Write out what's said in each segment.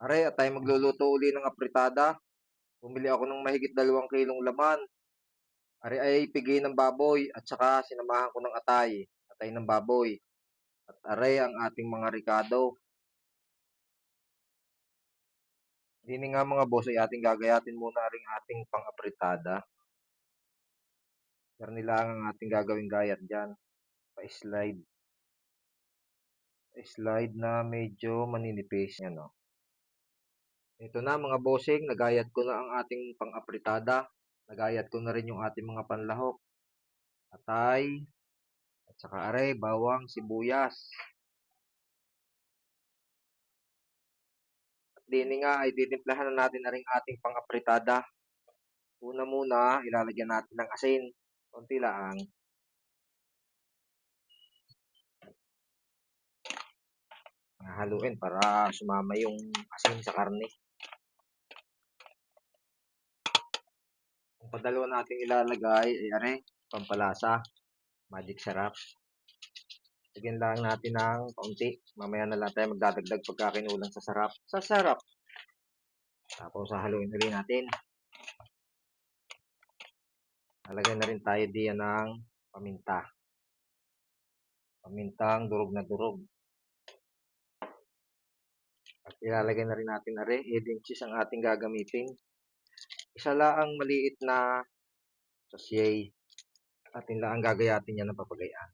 Are, at tayo magluluto uli ng apritada. Bumili ako ng mahigit dalawang kilong laman. Are ay pigay ng baboy at saka sinamahan ko ng atay. Atay ng baboy. At are ang ating mga ricado. Dini nga mga boss ay ating gagayatin muna ring ating pang-apritada. Nila ang ating gagawing gayat dyan. Pa-slide. Slide na medyo maninipis. Yan o. Ito na mga bossing, nagayat ko na ang ating pang-apritada. Nagayat ko na rin yung ating mga panlahok. Atay. At saka are, bawang, sibuyas. At dini nga ay titimplahan na natin na rin ating pang-apritada. Una muna, ilalagyan natin ng asin. Konti lang. Haluin para sumama yung asin sa karne. Padalawa natin ilalagay ay are, pampalasa, magic sarap. Lagyan lang natin ng kaunti. Mamaya na lang tayo magdadagdag pagka kinulang sa sarap. Sa sarap. Tapos haluin ulit natin. Lalagyan na rin tayo diyan ng paminta. Pamintang durog na durog. At ilalagay na rin natin are, 8 inches ang ating gagamitin. Isa lang ang maliit na sachet. Atin lang ang gagayatin niya ng papagayaan.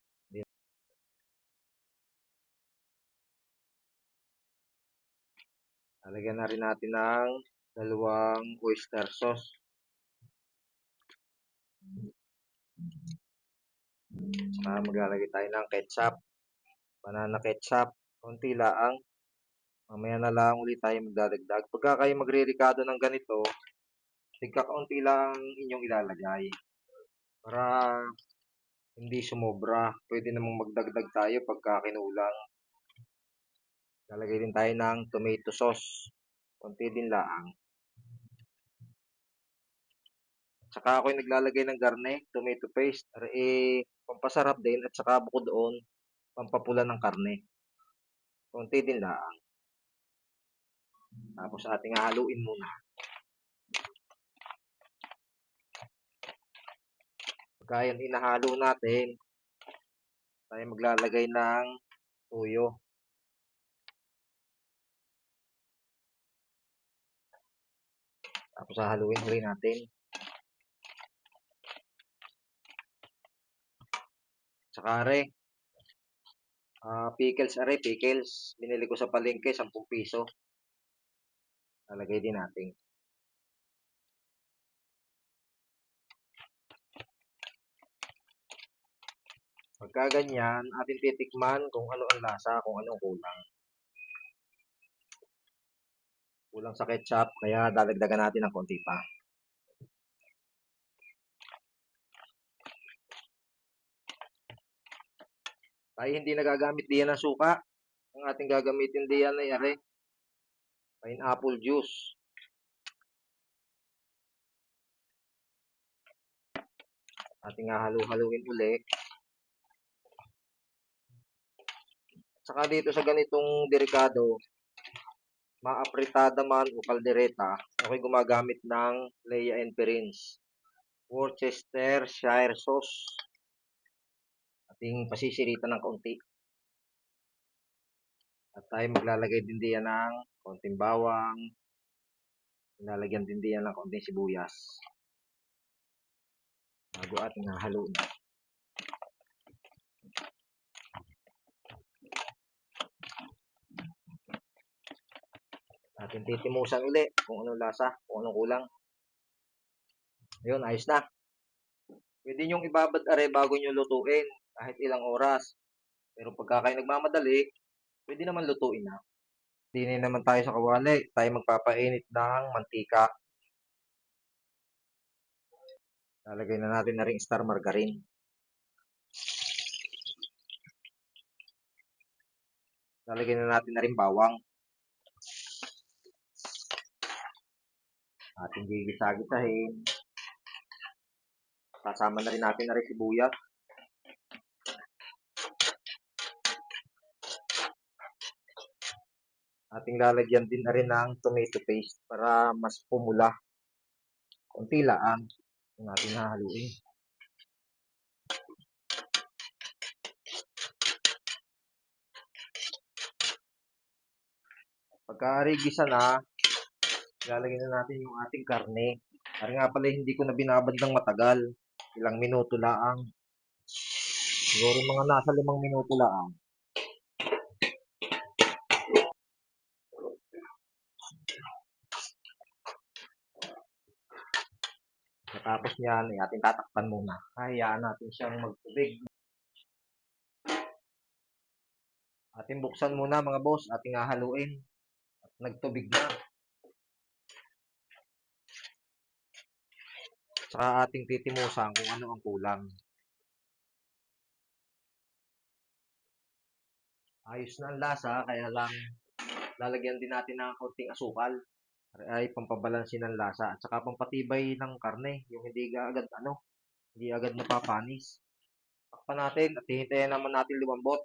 Lalagyan na rin natin ng dalawang oyster sauce. Saka maglalagay tayo ng ketchup. Banana ketchup. Konti lang. Mamaya na lang ulit tayo magdadagdag. Pagka kayo magre-ricado ng ganito, tigka-kaunti lang inyong ilalagay. Para hindi sumobra. Pwede namang magdagdag tayo pagka kinulang. Lalagay din tayo ng tomato sauce. Konti din lang. Saka ako yung naglalagay ng garne, tomato paste. Eh, pampasarap din at saka bukod doon, pampapula ng karne. Konti din lang. Tapos ating haluin muna. Pagka yan inahalo natin, tayo maglalagay ng tuyo. Tapos hahaluin ulit natin. Saka are, uh, pickles are, pickles. Binili ko sa palengke, 10 piso. Lalagay din natin. Pagka ganyan, ating titikman kung ano ang lasa, kung anong kulang. Kulang sa ketchup, kaya dadagdagan natin ng konti pa. Tayo hindi nagagamit diyan ng suka. Ang ating gagamitin diyan ay are, pineapple juice. Ating halo-haluin uli. Saka dito sa ganitong delikado, maapritada man o kaldereta, ako'y gumagamit ng Leia and Perrins. Worcestershire sauce. Ating pasisiritan ng kaunti. At tayo maglalagay din diyan ng konting bawang. Nilalagyan din diyan ng konting sibuyas. Bago ating hahaluin. Atin titimusan uli kung anong lasa, kung anong kulang. Ayun, ayos na. Pwede nyong ibabad are bago nyo lutuin kahit ilang oras. Pero pagka kayo nagmamadali, pwede naman lutuin na. Hindi naman tayo sa kawali. Tayo magpapainit ng mantika. Lalagay na natin na rin star margarine. Lalagay na natin na rin bawang. Ating gigisa-gisahin. Kasama na rin natin na rin sibuyas. Ating lalagyan din na rin ng tomato paste para mas pumula. Kunti lang yung ating hahaluin. Pagka rigisa na, ilalagay na natin yung ating karne. Kaya nga pala hindi ko na binabad ng matagal. Ilang minuto lang. Siguro mga nasa limang minuto lang. Tapos niyan, ay ating tatakpan muna. Hayaan natin siyang magtubig. Ating buksan muna mga boss, ating hahaluin. At nagtubig na. Saka ating titimusan kung ano ang kulang. Ayos na ang lasa, kaya lang lalagyan din natin ng konting asukal. Ay pampabalansin ng lasa at saka pampatibay ng karne yung hindi agad ano hindi agad napapanis takpan natin at hihintayin naman natin lumambot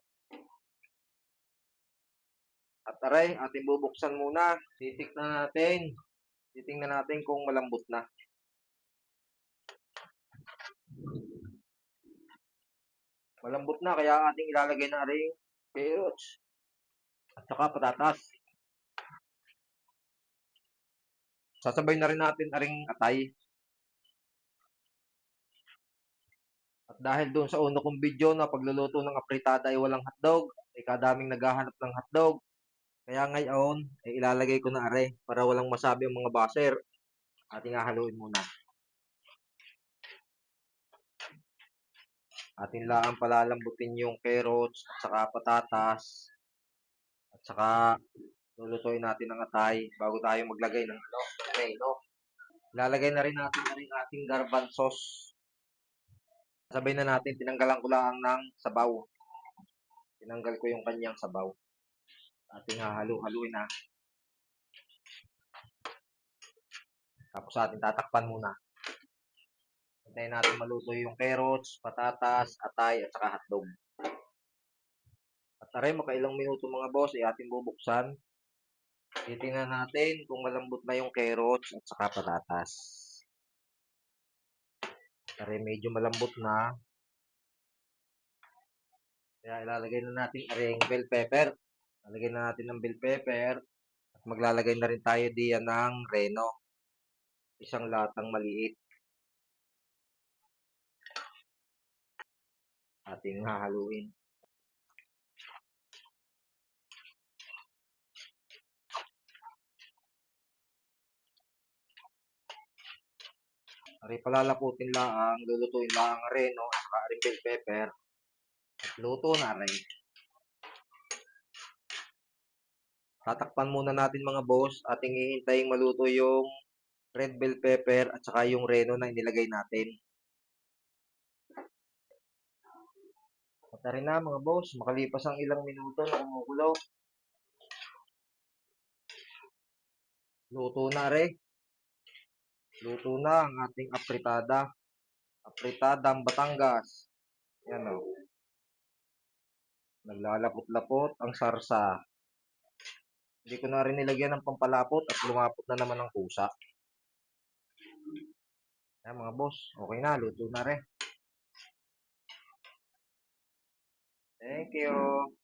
at aray ating bubuksan muna. Titiknan natin. Titingnan natin kung malambot na malambot na kaya ating ilalagay na rin carrots at saka patatas Sasabay na rin natin aring atay. At dahil doon sa una kong video na pagluluto ng apritada ay walang hotdog, ay kadaming naghahanap ng hotdog. Kaya ngayon, ay ilalagay ko na are para walang masabi ang mga baser. Ating hahaluin muna. Atin lang palalambutin yung carrots at saka patatas at saka lulutuin natin ang atay bago tayo maglagay ng ano, ng reno. Lalagay na rin natin na rin ating garbanzos. Sabay na natin, tinanggalan ko lang ng sabaw. Tinanggal ko yung kanyang sabaw. Ating hahalo-haluin na. Tapos ating tatakpan muna. Hintayin natin maluto yung carrots, patatas, atay, at saka hotdog. At taray, makailang minuto mga boss, ay ating bubuksan. Titingnan natin kung malambot na yung carrots at saka patatas. Tari medyo malambot na. Kaya ilalagay na natin aring bell pepper. Lalagay na natin ng bell pepper. At maglalagay na rin tayo diyan ng reno. Isang latang maliit. Ating hahaluin. Ari palalaputin lang, lulutuin lang ang reno at saka rin bell pepper. At luto na rin. Tatakpan muna natin mga boss. Ating hihintayin maluto yung red bell pepper at saka yung reno na inilagay natin. At rin na mga boss, makalipas ang ilang minuto na kumukulo. Luto na rin. Luto na ang ating apritada. Apritadang Batangas. Yan o. Naglalapot-lapot ang sarsa. Hindi ko na rin nilagyan ng pampalapot at lumapot na naman ang kusa. Yan mga boss. Okay na. Luto na rin. Thank you.